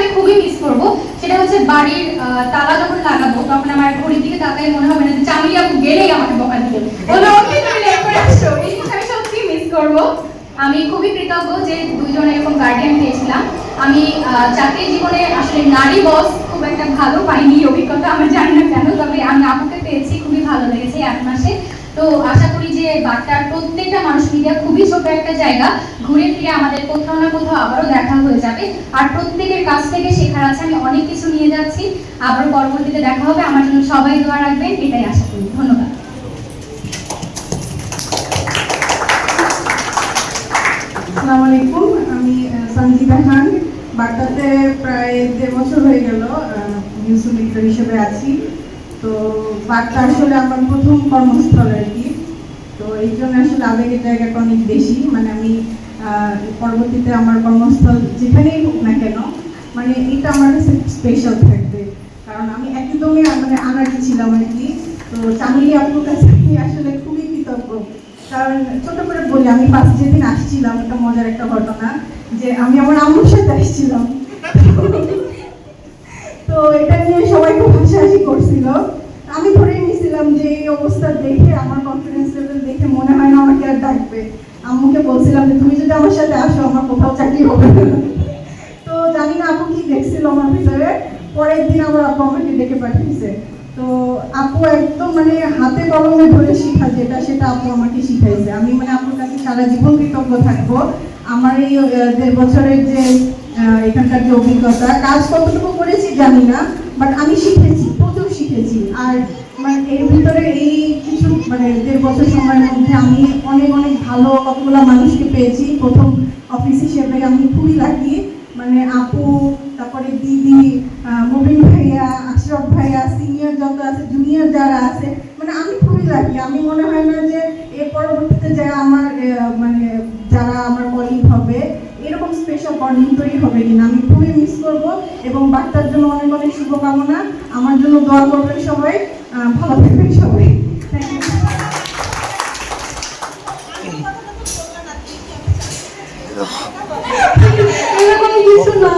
আমি খুবই মিস করব। সেটা হচ্ছে বাড়ির তালা যখন লাগাবো, তখন আমার ঘড়ির দিকে তাকাই মনে হবে না যে চামিলি আপু গেলেই আমাকে বকা দিবে। বলবে ওকে তুমি করে আসছো। এই আমি সত্যি মিস করব। আমি খুবই কৃতজ্ঞ যে দুইজন এরকম গার্ডিয়ান পেয়েছিলাম। আমি চাকরি জীবনে আসলে নারী বস খুব একটা ভালো পাইনি অভিজ্ঞতা আমার জানি না কেন, তবে আমি আপুকে পেয়েছি, খুবই ভালো লেগেছে এক মাসে। তো আশা করি যে বার্তার প্রত্যেকটা মানুষ মিডিয়া খুবই ছোট একটা জায়গা। ঘুরে ফিরে আমাদের কোথাও না কোথাও আবারও দেখা হয়ে যাবে। আর প্রত্যেকের কাছ থেকে শেখার আছে আমি অনেক কিছু নিয়ে যাচ্ছি। আবারও পরবর্তীতে দেখা হবে। আমার জন্য সবাই দোয়া রাখবেন এটাই আশা করি। ধন্যবাদ। আসসালামু আলাইকুম। আমি আহ, সঞ্জিতা খান। বার্তাতে প্রায় দেড় বছর হয়ে গেল নিউজ হিসেবে আছি। তো বার্তা আসলে আমার প্রথম কর্মস্থল আর কি। তো এই জন্য আসলে আবেগের জায়গাটা অনেক বেশি। মানে আমি পরবর্তীতে আমার কর্মস্থল যেখানেই হোক না কেন মানে এটা আমার কাছে স্পেশাল থাকবে। কারণ আমি একদমই মানে আনাড়ি ছিলাম আর কি। তো চামিলি আপুর কাছে আসলে খুবই কৃতজ্ঞ। কারণ ছোট করে বলি, আমি পাঁচ যেদিন আসছিলাম একটা মজার একটা ঘটনা যে আমি আমার আম্মুর সাথে আসছিলাম। এটা হাসাহাসি করছিল। আমি ধরে নিয়েছিলাম যে এই অবস্থা দেখে, আমার কনফিডেন্স লেভেল দেখে মনে হয় না আমাকে আর ডাকবে। আম্মুকে বলছিলাম যে, তুমি যদি আমার সাথে আসো, আমার কোথাও চাকরি হবে তো জানি না আপু কি দেখছিল আমার ভিতরে। পরের দিন আমার আপু আমাকে ডেকে পাঠিয়েছে। তো আপু একদম মানে হাতে কলমে ধরে শিখা যেটা, সেটা আপু আমাকে শিখাইছে। আমি মানে আপুর কাছে সারা জীবন কৃতজ্ঞ থাকব। আমার এই দেড় বছরের যে এখানকার যে অভিজ্ঞতা, কাজ কতটুকু করেছি জানি না। বাট আমি শিখেছি, প্রচুর শিখেছি। আর মানে এর ভিতরে এই কিছু মানে দেড় বছর সময়ের মধ্যে আমি অনেক অনেক ভালো কতগুলো মানুষকে পেয়েছি। প্রথম অফিস হিসেবে আমি খুবই লাকি মানে আপু, তারপরে দিদি মুবিন ভাইয়া, আশরফ ভাইয়া সিনিয়র যত আছে জুনিয়র যারা আছে মানে আমি খুবই লাকি আমি মনে হয় না যে বন্ডিং তৈরি হবে কিনা আমি খুবই মিস করব এবং বাচ্চার জন্য অনেক অনেক শুভকামনা। আমার জন্য দোয়া করবেন সবাই। ভালো থাকবেন সবাই। থ্যাংক ইউ এরকম কিছু না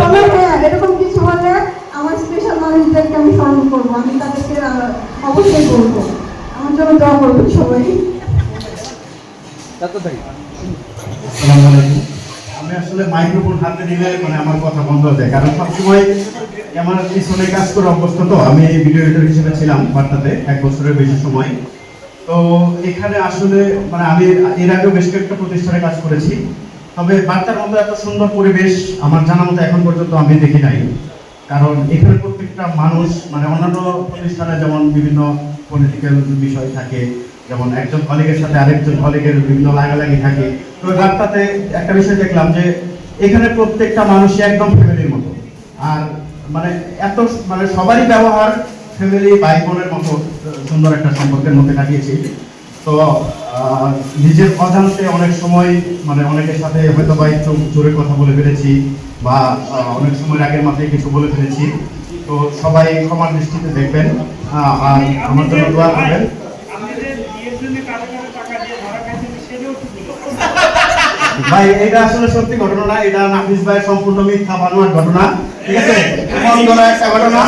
তবে হ্যাঁ এরকম কিছু হলে আমার স্পেশাল মানুষদেরকে আমি স্মরণ করব। আমি তাদেরকে অবশ্যই বলব। আমার জন্য দোয়া করবেন সবাই। আমি আসলে মাইক্রোফোন হাতে নিলে মানে আমার কথা বন্ধ হয়ে যায়। কারণ সবসময় আমার পিছনে কাজ করে অভ্যস্ত তো। আমি ভিডিও এডিটর হিসেবে ছিলাম বার্তাতে, এক বছরের বেশি সময়। তো এখানে আসলে মানে আমি এর আগেও বেশ কয়েকটা প্রতিষ্ঠানে কাজ করেছি। তবে বার্তার মতো এত সুন্দর পরিবেশ আমার জানা মতো এখন পর্যন্ত আমি দেখি নাই। কারণ এখানে প্রত্যেকটা মানুষ মানে অন্যান্য প্রতিষ্ঠানে যেমন বিভিন্ন পলিটিক্যাল বিষয় থাকে, যেমন একজন কলিগের সাথে আরেকজন কলিগের বিভিন্ন লাগালাগি থাকে। তো বার্তাতে একটা বিষয় দেখলাম যে এখানে প্রত্যেকটা মানুষই একদম ফ্যামিলির মতো। আর মানে এত মানে সবারই ব্যবহার ফ্যামিলি ভাই বোনের মতো, সুন্দর একটা সম্পর্কের মধ্যে কাটিয়েছি। তো নিজের অজান্তে অনেক সময় মানে অনেকের সাথে হয়তো বা একটু জোরে কথা বলে ফেলেছি বা অনেক সময় আগের মাথায় কিছু বলে ফেলেছি। তো সবাই ক্ষমার দৃষ্টিতে দেখবেন। আর আমার জন্য দোয়া করবেন আমাদের বিয়ের জন্য কারও কারও টাকা দিয়ে ভাড়া খাইছেন সেটাও একটু বলুন। ভাই এটা আসলে সত্যি ঘটনা না এটা নাফিস ভাইয়ের সম্পূর্ণ মিথ্যা বানোয়ার ঘটনা। ঠিক আছে? একটা ঘটনা।